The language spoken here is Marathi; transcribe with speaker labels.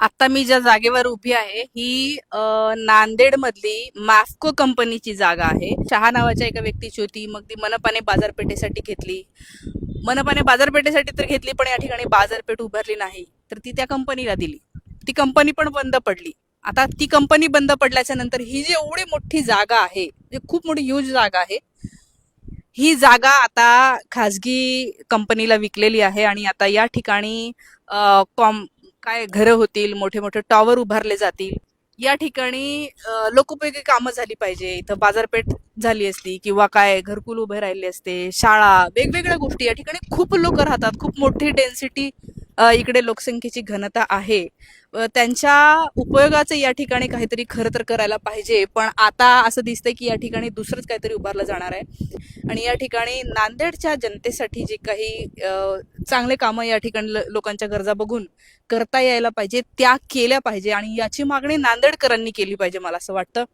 Speaker 1: आता मी ज्या जागेवर उभी आहे ही नांदेड मधली माफको कंपनीची जागा आहे. शहा नावाच्या एका व्यक्तीची होती मग ती मनपाने बाजारपेठेसाठी घेतली. मनपाने बाजारपेठेसाठी तर घेतली पण या ठिकाणी बाजारपेठ उभारली नाही. तर ती त्या कंपनीला दिली. ती कंपनी पण बंद पडली. आता ती कंपनी बंद पडल्याच्या नंतर ही जी एवढी मोठी जागा आहे म्हणजे खूप मोठी ह्यूज जागा आहे ही जागा आता खाजगी कंपनीला विकलेली आहे आणि आता या ठिकाणी कॉम काय घरं होतील मोठे मोठे टॉवर उभारले जातील. या ठिकाणी लोकोपयोगी कामं झाली पाहिजे. इथं बाजारपेठ झाली असती किंवा काय घरकुल उभे राहिले असते शाळा वेगवेगळ्या गोष्टी या ठिकाणी खूप लोक राहतात. खूप मोठी डेन्सिटी इकडे लोकसंख्येची घनता आहे. त्यांच्या उपयोगाचं या ठिकाणी काहीतरी खरं तर करायला पाहिजे पण आता असं दिसतंय की या ठिकाणी दुसरंच काहीतरी उभारलं जाणार आहे. आणि या ठिकाणी नांदेडच्या जनतेसाठी जे काही चांगले कामं या ठिकाणी लोकांच्या गरजा बघून करता यायला पाहिजे त्या केल्या पाहिजे. आणि याची मागणी नांदेडकरांनी केली पाहिजे मला असं वाटतं.